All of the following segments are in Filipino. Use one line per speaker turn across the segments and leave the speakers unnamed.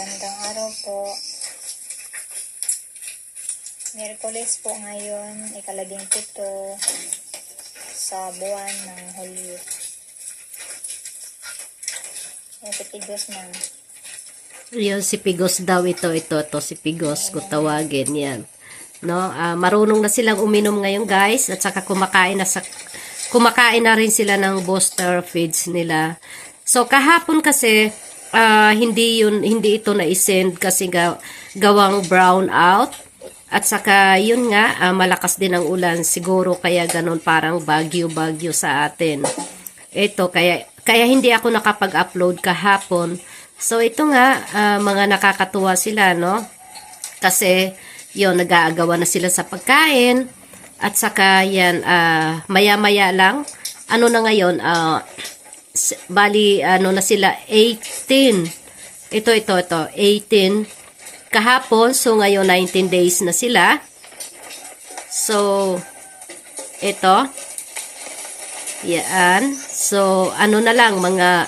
Magandang araw po. Miyerkules po ngayon, ikalabing pito sa buwan ng Hulyo. Yung pitigos ng
Yun, si Pigos daw ito, ito, ito, si Pigos, kung tawagin yan. No, ah, marunong na silang uminom ngayon guys, at saka kumakain na sa, kumakain na rin sila ng booster feeds nila. So, kahapon kasi, ah, hindi yun, hindi ito na-send kasi ga, gawang brown out. At saka, yun nga, ah, malakas din ang ulan. Siguro kaya ganun parang bagyo-bagyo sa atin. Ito, kaya, kaya hindi ako nakapag-upload kahapon. So, ito nga, ah, mga nakakatuwa sila, no? Kasi, yun, nag-aagawa na sila sa pagkain. At saka, yan, ah, maya-maya lang. Ano na ngayon, s- bali, ano na sila, 18. Ito, ito, ito, 18. Kahapon, so ngayon 19 days na sila. So, ito. Yan. So, ano na lang, mga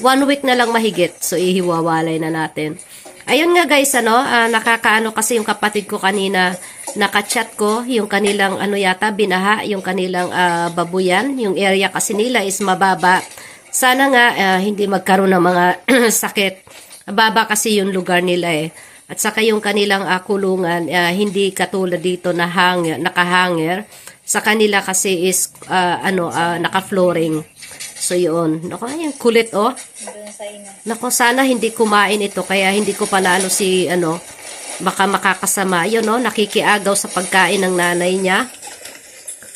one week na lang mahigit. So, ihiwawalay na natin. Ayun nga guys, ano, ah, nakakaano kasi yung kapatid ko kanina, nakachat ko, yung kanilang ano yata, binaha, yung kanilang ah, babuyan, yung area kasi nila is mababa. Sana nga ah, hindi magkaroon ng mga sakit. Baba kasi yung lugar nila eh. At saka yung kanilang ah, kulungan, ah, hindi katulad dito na hanger, nakahanger. Sa kanila kasi is ah, ano, ah, naka-flooring. So yun. Naku, ayun, kulit oh. Nako, sana hindi kumain ito kaya hindi ko panalo si ano, baka makakasama. Yun no, nakikiagaw sa pagkain ng nanay niya.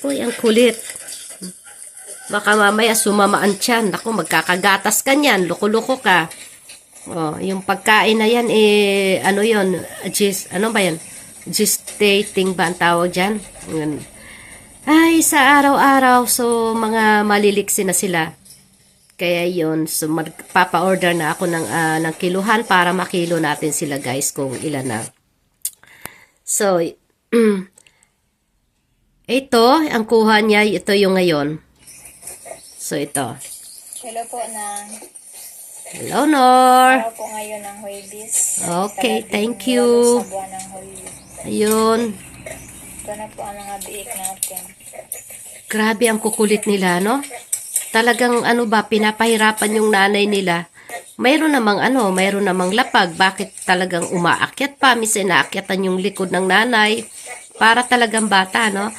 Uy, ang kulit. Baka mamaya sumama ang tiyan. Naku, magkakagatas ka niyan. Loko-loko ka. Oh, yung pagkain na yan, eh, ano yun? Gis, ano ba yan? Gestating ba ang tawag dyan? Yan. Ay, sa araw-araw, so mga maliliksi na sila. Kaya yun, so magpapa-order na ako ng, ah, ng kiluhan para makilo natin sila guys kung ilan na. So, ito, ang kuha niya, ito yung ngayon. So, ito.
Hello po na
Hello, Nor.
araw po ngayon ng Huwebis.
Okay,
Ikalabing
thank you.
Sa buwan ng Hulyo.
Ayun.
Ito na po ang mga biik natin.
Grabe ang kukulit nila, no? Talagang ano ba, pinapahirapan yung nanay nila. Mayroon namang ano, mayroon namang lapag. Bakit talagang umaakyat pa? Minsan naakyatan yung likod ng nanay. Para talagang bata, no?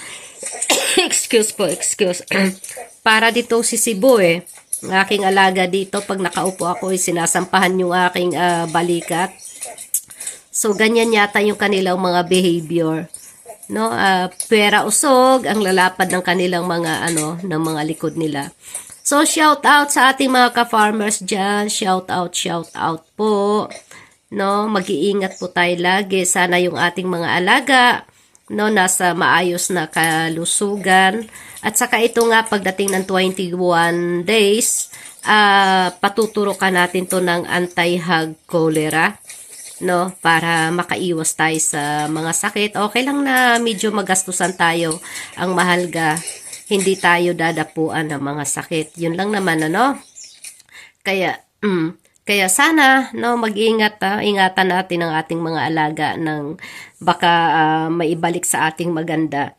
excuse po, excuse. Para dito si Cebu eh. Ang aking alaga dito, pag nakaupo ako, eh, sinasampahan yung aking ah, balikat. So, ganyan yata yung kanilang mga behavior. No, ah, pera usog ang lalapad ng kanilang mga ano, ng mga likod nila. So, shout out sa ating mga ka-farmers dyan. Shout out, shout out po. No, mag-iingat po tayo lagi. Sana yung ating mga alaga no nasa maayos na kalusugan at saka ito nga pagdating ng 21 days ah patuturo ka natin to ng anti-hog cholera no para makaiwas tayo sa mga sakit. Okay lang na medyo magastusan tayo. Ang mahalga hindi tayo dadapuan ng mga sakit. Yun lang naman ano? Kaya mm, kaya sana no mag-ingat ah, ingatan natin ang ating mga alaga ng baka ah, maibalik sa ating maganda.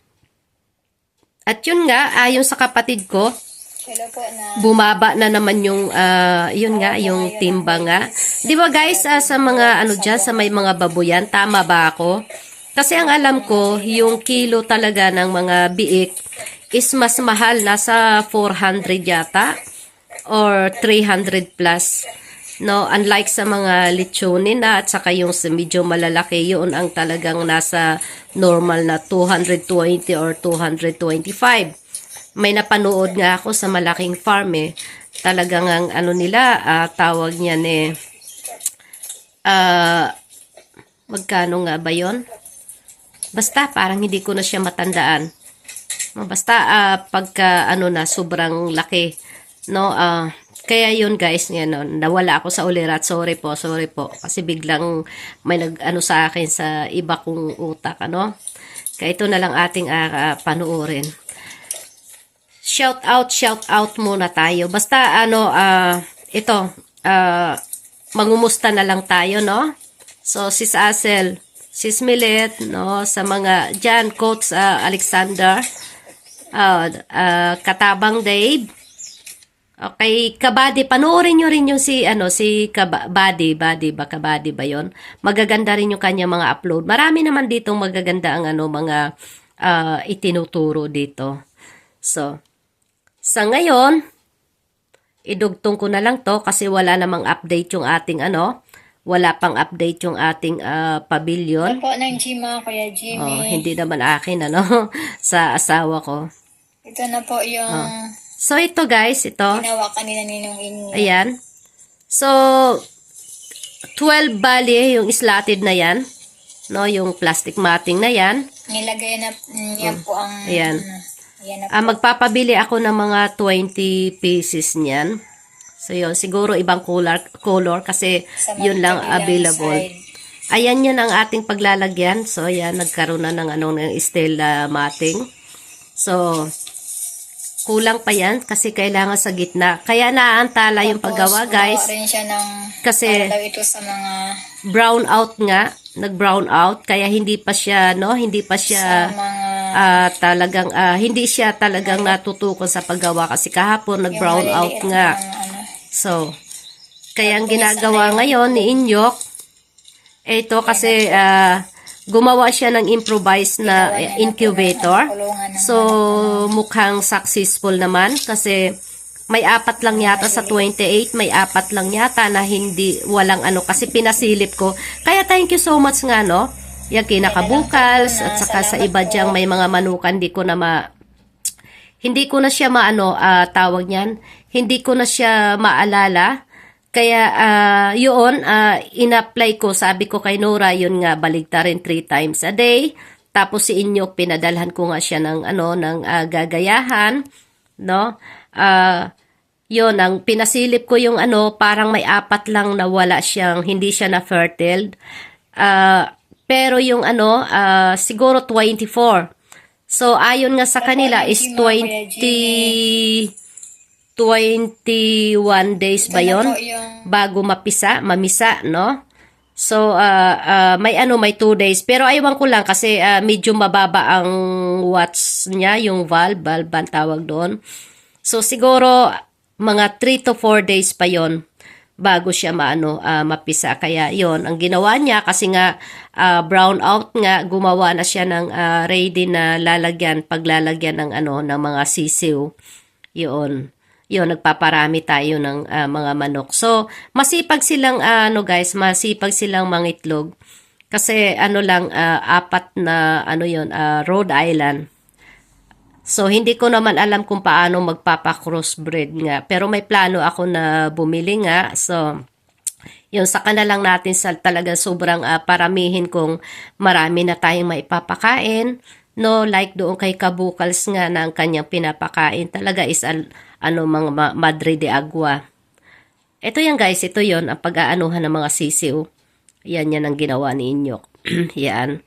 At yun nga, ayon sa kapatid ko,
Hello po na
bumaba na naman yung ah, yun nga yung timba nga. 'Di ba guys, ah, sa mga ano diyan sa may mga babuyan, tama ba ako? Kasi ang alam ko, yung kilo talaga ng mga biik is mas mahal, nasa 400 yata or 300 plus. No, unlike sa mga lechonin na at saka yung medyo malalaki, yun ang talagang nasa normal na 220 or 225 may napanood nga ako sa malaking farm eh. Talagang ang ano nila, ah, tawag niyan eh, ah, magkano nga ba yon? Basta, parang hindi ko na siya matandaan. No, Basta, ah, pagka ano na, sobrang laki. No, ah, kaya yun guys, yan, no, nawala ako sa ulirat. Sorry po, sorry po. Kasi biglang may nag ano sa akin sa iba kong utak, ano. Kaya ito na lang ating ah, ah, panuorin shout out, shout out muna tayo. Basta ano, ah ito, ah mangumusta na lang tayo, no? So, Sis Asel, Sis Milet, no? Sa mga, dyan, Coach ah, Alexander, ah, ah, Katabang Dave, Okay, Kabady, panoorin nyo rin yung si, ano, si Kabady, Badi ba, Kabady ba yon Magaganda rin yung kanya mga upload. Marami naman ditong magaganda ang, ano, mga ah, itinuturo dito. So, sa ngayon, idugtong ko na lang to kasi wala namang update yung ating, ano, wala pang update yung ating ah, pavilion.
Ito po ng Gma, Kuya Jimmy.
Oh, hindi naman akin, ano, sa asawa ko.
Ito na po yung
Ah. So, ito guys, ito.
ginawa kanina ninong inyo.
Ayan. So, 12 bali yung slatted na yan. No, yung plastic matting na yan.
Nilagay na niya po ang...
Oh. Ayan.
ano, Ayan na po.
Ah, magpapabili ako ng mga 20 pieces niyan. So, yun. Siguro ibang color, color kasi
Sa
yun lang available.
side.
Ayan yun ang ating paglalagyan. So, ayan, nagkaroon na ng, ano, ng steel matting. So, kulang pa yan kasi kailangan sa gitna. Kaya naaantala yung paggawa, guys.
siya ng...
Kasi-
daw ito sa mga...
brown out nga, nag-brown out kaya hindi pa siya no, hindi pa
Sa
siya
mga...
ah, talagang ah, hindi siya talagang natutukan sa paggawa kasi kahapon nag-brown out nga.
ano,
So, kaya ang ginagawa ngayon ni Inyok ito kasi ah, gumawa siya ng improvised na incubator. So, mukhang successful naman kasi may apat lang yata sa 28, may apat lang yata na hindi, walang ano, kasi pinasilip ko. Kaya thank you so much nga, no? Yung kinakabukals, at saka sa iba diyang may mga manukan, di ko na ma, hindi ko na siya maano, ah, tawag niyan, hindi ko na siya maalala. Kaya, ah, yun, ah, in-apply ko, sabi ko kay Nora, yun nga, baligta rin three times a day. Tapos si Inyok, pinadalhan ko nga siya ng, ano, ng ah, gagayahan, no? Ah, yun, ang pinasilip ko yung ano, parang may apat lang na wala siyang, hindi siya na fertile. Ah, pero yung ano, ah, siguro 24. So, ayon nga sa kanila is 20, 21 days ba yon bago mapisa, mamisa, no? So, ah, ah, may ano, may 2 days. Pero aywan ko lang kasi ah, medyo mababa ang watts niya, yung valve, valve ang tawag doon. So, siguro mga 3 to 4 days pa yon bago siya maano ah, mapisa. Kaya yon ang ginawa niya kasi nga ah, brown out nga gumawa na siya ng ah, ready na lalagyan paglalagyan ng ano ng mga sisiw. Yun. Yun nagpaparami tayo ng ah, mga manok. So masipag silang ah, ano guys masipag silang mangitlog. Kasi ano lang ah, apat na ano yon ah, Rhode Island So, hindi ko naman alam kung paano magpapa-crossbreed nga. Pero may plano ako na bumili nga. So, yun, saka na lang natin sa talaga sobrang ah, paramihin kung marami na tayong maipapakain. No, like doon kay Kabukals nga na ang kanyang pinapakain talaga is al- ano mga ma- Madre de Agua. Ito yan guys, ito yon ang pag-aanuhan ng mga sisiw. Yan yan ang ginawa ni Inyok. yan.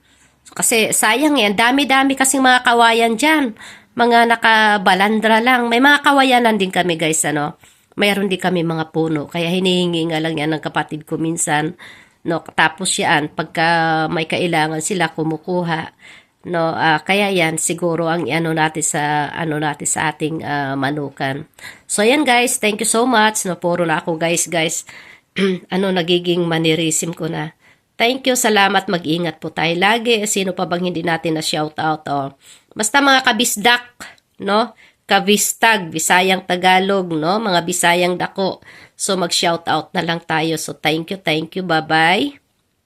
Kasi sayang yan, dami-dami kasing mga kawayan dyan. Mga nakabalandra lang. May mga kawayanan din kami guys, ano. Mayroon din kami mga puno. Kaya hinihingi nga lang yan ng kapatid ko minsan. No, tapos yan, pagka may kailangan sila kumukuha. No, ah, kaya yan siguro ang ano natin sa ano natin sa ating ah, manukan. So yan guys, thank you so much. No, puro na ako guys, guys. ano nagiging manirism ko na. Thank you, salamat, mag-ingat po tayo lagi. Sino pa bang hindi natin na shout out? Oh. Basta mga kabisdak, no? Kabistag, Bisayang Tagalog, no? Mga Bisayang dako. So mag-shout out na lang tayo. So thank you, thank you, bye-bye.